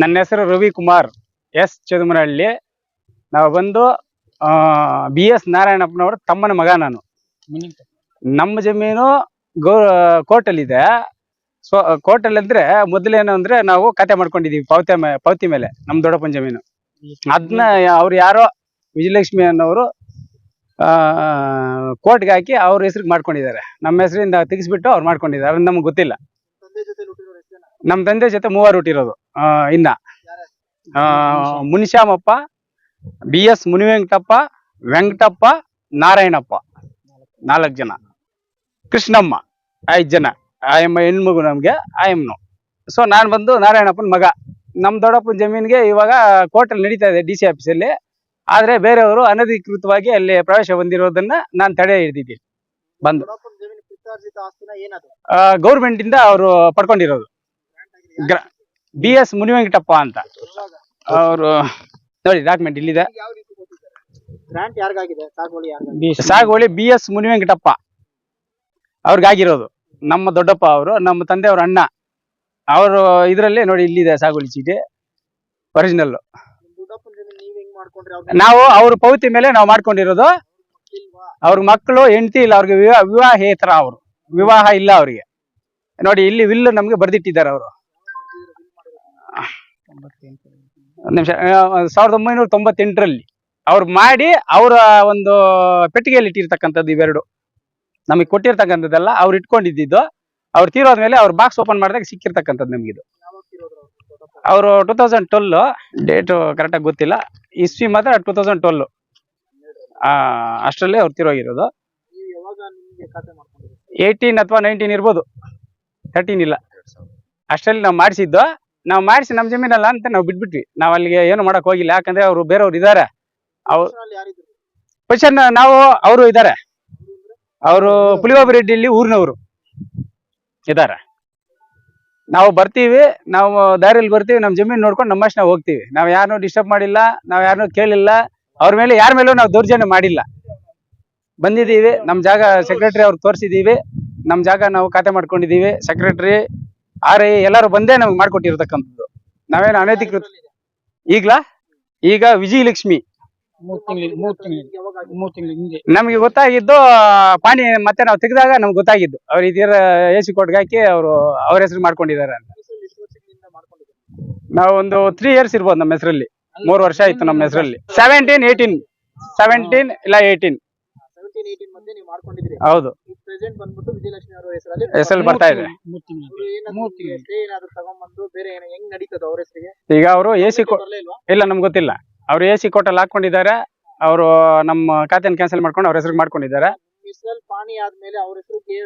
ನನ್ನ ಹೆಸರು ರವಿ ಕುಮಾರ್ ಎಸ್ ಚದುಮನಹಳ್ಳಿ ನಾವು ಬಂದು ಬಿ ಎಸ್ ನಾರಾಯಣಪ್ಪನವ್ರ ತಮ್ಮನ ಮಗ ನಾನು. ನಮ್ಮ ಜಮೀನು ಗೌ, ಕೋರ್ಟಲ್ಲಿದೆ. ಸೊ, ಕೋರ್ಟಲ್ಲಿ ಅಂದ್ರೆ ಮೊದಲೇನು ಅಂದ್ರೆ ನಾವು ಕತೆ ಮಾಡ್ಕೊಂಡಿದೀವಿ ಪಾವತಿ ಪಾವತಿ ಮೇಲೆ, ನಮ್ಮ ದೊಡ್ಡಪ್ಪನ ಜಮೀನು. ಅದನ್ನ ಅವ್ರು ಯಾರೋ ವಿಜಯಲಕ್ಷ್ಮಿ ಅನ್ನೋರು ಕೋರ್ಟ್ಗೆ ಹಾಕಿ ಅವ್ರ ಹೆಸ್ರಿಗೆ ಮಾಡ್ಕೊಂಡಿದ್ದಾರೆ. ನಮ್ಮ ಹೆಸರಿಂದ ತೆಗಿಸ್ಬಿಟ್ಟು ಅವ್ರು ಮಾಡ್ಕೊಂಡಿದ್ದಾರೆ. ನಮ್ಗೆ ಗೊತ್ತಿಲ್ಲ. ನಮ್ಮ ತಂದೆ ಜೊತೆ ಮೂವರು ಹುಟ್ಟಿರೋದು ಇನ್ನ. Munishyamappa B S Munivenkatappa Venkatappa Narayanappa. ನಾಲ್ಕು ಜನ. ಕೃಷ್ಣಮ್ಮ ಐದು ಜನ. ಆಯಮ್ಮ ಹೆಣ್ಮಗು ನಮ್ಗೆ ಆಯಮ್ಮನು ಸೊ ನಾನು ಬಂದು ನಾರಾಯಣಪ್ಪನ ಮಗ. ನಮ್ಮ ದೊಡ್ಡಪ್ಪನ ಜಮೀನಿಗೆ ಇವಾಗ ಕೋರ್ಟಲ್ಲಿ ನಡೀತಾ ಇದೆ ಡಿ ಸಿ ಆಫೀಸಲ್ಲಿ. ಆದ್ರೆ ಬೇರೆಯವರು ಅನಧಿಕೃತವಾಗಿ ಅಲ್ಲಿ ಪ್ರವೇಶ ಹೊಂದಿರೋದನ್ನ ನಾನು ತಡೆ ಹಿಡಿದಿದ್ದೀನಿ. ಬಂದು. ಗೌರ್ಮೆಂಟ್ ಇಂದ ಅವರು ಪಡ್ಕೊಂಡಿರೋದು. ಬಿ ಎಸ್ ಮುನಿವೆಂಕಟಪ್ಪ ಅಂತ? ಅವರು ನೋಡಿ ಡಾಕ್ಯುಮೆಂಟ್ ಇಲ್ಲಿದೆ. ಸಾಗುವಳಿ ಬಿ ಎಸ್ ಮುನಿವೆಂಕಟಪ್ಪ. ಅವ್ರಿಗಾಗಿರೋದು. ನಮ್ಮ ದೊಡ್ಡಪ್ಪ ಅವರು ನಮ್ಮ ತಂದೆಯವ್ರ ಅಣ್ಣ. ಅವರು ಇದರಲ್ಲಿ ನೋಡಿ ಇಲ್ಲಿದೆ ಸಾಗುವಳಿ ಚೀಟಿ. ಒರಿಜಿನಲ್ ನೀವ್ ಅವ್ರ ಪೌತಿ ಮೇಲೆ ನಾವು ಮಾಡ್ಕೊಂಡಿರೋದು. ಅವ್ರ ಮಕ್ಕಳು ಹೆಂಡತಿ ಇಲ್ಲ ಅವ್ರಿಗೆ ವಿವಾಹ ವಿವಾಹೇತರ ಅವರು. ವಿವಾಹ ಇಲ್ಲ ಅವರಿಗೆ. ನೋಡಿ ಇಲ್ಲಿ ವಿಲ್ ನಮ್ಗೆ ಬರ್ದಿಟ್ಟಿದ್ದಾರೆ ಅವರು. ನಿಮಿಷ. ಸಾವಿರದ ಒಂಬೈನೂರ ತೊಂಬತ್ತೆಂಟರಲ್ಲಿ ಅವ್ರು ಮಾಡಿ ಅವರ ಒಂದು ಪೆಟ್ಟಿಗೆಯಲ್ಲಿ ಇಟ್ಟಿರ್ತಕ್ಕಂಥದ್ದು ಇವೆರಡು. ನಮಗೆ ಕೊಟ್ಟಿರ್ತಕ್ಕಂಥದ್ದೆಲ್ಲ ಅವ್ರು ಇಟ್ಕೊಂಡಿದ್ದು ಅವ್ರು ತೀರೋದ್ಮೇಲೆ ಅವ್ರ ಬಾಕ್ಸ್ ಓಪನ್ ಮಾಡಿದಾಗ ಸಿಕ್ಕಿರ್ತಕ್ಕಂಥದ್ದು ನಮಗಿದು ಅವ್ರು ಟೂ ತೌಸಂಡ್ ಟ್ವೆಲ್ ಡೇಟು ಕರೆಕ್ಟಾಗಿ ಗೊತ್ತಿಲ್ಲ. ಇಸ್ವಿ ಮಾತ್ರ ಟೂ ತೌಸಂಡ್ ಟ್ವೆಲ್ ಅಷ್ಟರಲ್ಲೇ ಅವ್ರು ತಿರೋಗಿರೋದು. ಏಯ್ಟೀನ್ ಅಥವಾ ನೈನ್ಟೀನ್ ಇರ್ಬೋದು. ತರ್ಟೀನ್ ಇಲ್ಲ. ಅಷ್ಟರಲ್ಲಿ ನಾವು ಮಾಡಿಸಿದ್ದು. ನಾವು ಮಾಡಿಸಿ ನಮ್ಮ ಜಮೀನಲ್ಲ ಅಂತ ನಾವು ಬಿಟ್ಬಿಟ್ವಿ. ನಾವ್ ಅಲ್ಲಿಗೆ ಏನು ಮಾಡಕ್ ಹೋಗಿಲ್ಲ. ಯಾಕಂದ್ರೆ ಅವ್ರು ಬೇರೆಯವ್ರು ಇದ್ದಾರೆ ಅವ್ರು ಪೊಸಿಷನ್ ನಾವು ಅವರು ಇದ್ದಾರೆ ಅವರು ಪುಲಿಯೋಬಿ ರೆಡ್ಡಿಲಿ ಊರಿನವರು ಇದಾರೆ. ನಾವು ಬರ್ತೀವಿ ನಾವು ದಾರಿಯಲ್ಲಿ ಬರ್ತೀವಿ ನಮ್ಮ ಜಮೀನು ನೋಡ್ಕೊಂಡು ನಮ್ಮಷ್ಟು ನಾವು ಹೋಗ್ತೀವಿ. ನಾವು ಯಾರನ್ನೂ ಡಿಸ್ಟರ್ಬ್ ಮಾಡಿಲ್ಲ ನಾವು ಯಾರನ್ನೂ ಕೇಳಿಲ್ಲ. ಅವ್ರ ಮೇಲೆ ಯಾರ ಮೇಲೂ ನಾವು ದೌರ್ಜನ್ಯ ಮಾಡಿಲ್ಲ. ಬಂದಿದ್ದೀವಿ ನಮ್ಮ ಜಾಗ ಸೆಕ್ರೆಟರಿ ಅವ್ರಿಗೆ ತೋರಿಸಿದ್ದೀವಿ. ನಮ್ಮ ಜಾಗ ನಾವು ಖಾತೆ ಮಾಡ್ಕೊಂಡಿದ್ದೀವಿ. ಸೆಕ್ರೆಟರಿ ಆರ್ ಎಲ್ಲಾರು ಬಂದೇ ನಮ್ಗೆ ಮಾಡ್ಕೊಟ್ಟಿರ್ತಕ್ಕಂಥದ್ದು. ನಾವೇನು ಅನಧಿಕೃತ ಈಗ್ಲಾ? ಈಗ ವಿಜಯಲಕ್ಷ್ಮಿ. ನಮ್ಗೆ ಗೊತ್ತಾಗಿದ್ದು ಪಾಣಿ ಮತ್ತೆ ನಾವು ತೆಗೆದಾಗ ನಮ್ಗೆ ಗೊತ್ತಾಗಿದ್ದು. ಅವ್ರು ಇದರ ಎ ಸಿ ಕೋಟ್ಗೆ ಹಾಕಿ ಅವರು ಅವ್ರ ಹೆಸರು ಮಾಡ್ಕೊಂಡಿದ್ದಾರೆ ಅಂತ. ಹೆಸರಲ್ಲಿ ಎಷ್ಟು ವರ್ಷಗಳಿಂದ ಮಾಡ್ಕೊಂಡಿದ್ದೀರಿ ನಾವು ಒಂದು ತ್ರೀ ಇಯರ್ಸ್ ಇರ್ಬೋದು ನಮ್ಮ ಹೆಸರಲ್ಲಿ. ಮೂರು ವರ್ಷ ಆಯ್ತು ನಮ್ಮ ಹೆಸರಲ್ಲಿ. ಸೆವೆಂಟೀನ್ ಏಯ್ಟೀನ್ ಸೆವೆಂಟೀನ್ ಇಲ್ಲ ಏಯ್ಟೀನ್ ಸೆವೆಂಟೀನ್ ಮಧ್ಯೆ ನೀವು ಮಾಡ್ಕೊಂಡಿದ್ದೀರಿ. ಹೌದು. ಈಗ ಪ್ರೆಸೆಂಟ್ ಬಂದ್ಬಿಟ್ಟು ವಿಜಯಲಕ್ಷ್ಮಿ ಅವರ ಹೆಸರಲ್ಲಿ ಹೆಸರಲ್ಲಿ ಬರ್ತಾ ಇದೆ. ಮೂರ್ ತಿಂಗಳು ಮೂರ್ ತಿಂಗಳು ಏನಾದ್ರು ತಗೊಂಡ್ಬಂದು ಬೇರೆ ಏನೋ ಹೆಂಗ್ ನಡೀತದ ಅವ್ರ ಹೆಸರಿಗೆ? ಈಗ ಅವರು ಎ ಸಿ ಇಲ್ವಾ? ಇಲ್ಲ ನಮ್ಗೆ ಗೊತ್ತಿಲ್ಲ. ಅವ್ರು ಎ ಸಿ ಕೋಟಲ್ಲಿ ಹಾಕೊಂಡಿದ್ದಾರೆ. ಅವರು ನಮ್ಮ ಖಾತೆನ ಕ್ಯಾನ್ಸಲ್ ಮಾಡ್ಕೊಂಡು ಅವ್ರ ಹೆಸರಿಗೆ ಮಾಡ್ಕೊಂಡಿದ್ದಾರೆ. ಹೆಸರಲ್ಲಿ ಪಾಣಿ ಆದ್ಮೇಲೆ ಅವ್ರ ಹೆಸರಿಗೆ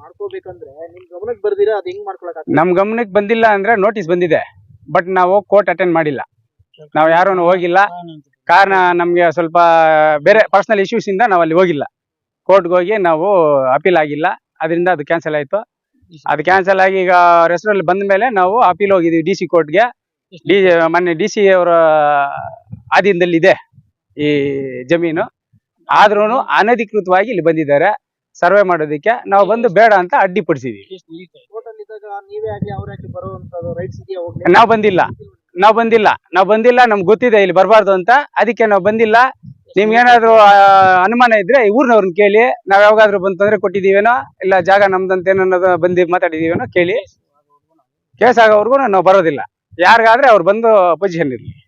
ಮಾಡ್ಕೋಬೇಕಂದ್ರೆ ನಿಮ್ ಗಮನಕ್ಕೆ ಬರ್ದಿರ? ಅದ್ ಹೆಂಗ್ ಮಾಡ್ಕೊಳಕ್ ನಮ್ಮ ಗಮನಕ್ಕೆ ಬಂದಿಲ್ಲ ಅಂದ್ರೆ ನೋಟಿಸ್ ಬಂದಿದೆ. ಬಟ್ ನಾವು ಕೋರ್ಟ್ ಅಟೆಂಡ್ ಮಾಡಿಲ್ಲ. ನಾವು ಯಾರು ಹೋಗಿಲ್ಲ. ಕಾರಣ ನಮಗೆ ಸ್ವಲ್ಪ ಬೇರೆ ಪರ್ಸನಲ್ ಇಶ್ಯೂಸ್ ಇಂದ ನಾವು ಅಲ್ಲಿ ಹೋಗಿಲ್ಲ. ಕೋರ್ಟ್ಗೆ ಹೋಗಿ ನಾವು ಅಪೀಲ್ ಆಗಿಲ್ಲ. ಅದರಿಂದ ಅದು ಕ್ಯಾನ್ಸಲ್ ಆಯ್ತು. ಅದು ಕ್ಯಾನ್ಸಲ್ ಆಗಿ ಈಗ ರೆಸ್ಟೋರೆಂಟ್ ಬಂದ ಮೇಲೆ ನಾವು ಅಪೀಲ್ ಹೋಗಿದ್ದೀವಿ ಡಿ ಸಿ ಕೋರ್ಟ್ಗೆ ಡಿ ಮೊನ್ನೆ ಡಿ ಸಿ ಅವರ ಆಧೀನದಲ್ಲಿದೆ ಈ ಜಮೀನು. ಆದ್ರೂ ಅನಧಿಕೃತವಾಗಿ ಇಲ್ಲಿ ಬಂದಿದ್ದಾರೆ. ಸರ್ವೆ ಮಾಡೋದಕ್ಕೆ ನಾವು ಬಂದು ಬೇಡ ಅಂತ ಅಡ್ಡಿಪಡಿಸಿದೀವಿ ಟೋಟಲ್ ಇದ್ದಾಗ ನೀವೇ ಆಗ್ಲಿ ಅವ್ರೇ ಆಗ್ಲಿ ಬರುವಂತದ್ದು ರೈಟ್ಸ್ ಇದೆಯಾ ಹೋಗ್ಲಿ? ನಾವು ಬಂದಿಲ್ಲ. ನಾವು ಬಂದಿಲ್ಲ. ನಾವ್ ಬಂದಿಲ್ಲ, ನಮ್ಗೆ ಗೊತ್ತಿದೆ ಇಲ್ಲಿ ಬರಬಾರ್ದು ಅಂತ. ಅದಕ್ಕೆ ನಾವು ಬಂದಿಲ್ಲ. ನಿಮ್ಗೇನಾದ್ರು ಅನುಮಾನ ಇದ್ರೆ ಊರ್ನವ್ರನ್ನ ಕೇಳಿ. ನಾವ್ ಯಾವಾಗಾದ್ರೂ ಬಂದು ತೊಂದರೆ ಕೊಟ್ಟಿದೀವೇನೋ ಇಲ್ಲ ಜಾಗ ನಮ್ದಂತ ಏನನ್ನೋದು ಬಂದಿ ಮಾತಾಡಿದೀವೇನೋ ಕೇಳಿ. ಕೇಸ್ ಆಗೋವರೆಗೂ ನಾವು ಬರೋದಿಲ್ಲ. ಯಾರಿಗಾದ್ರೆ ಅವ್ರು ಬಂದು ಪೊಸಿಷನ್ ಇರಲಿ.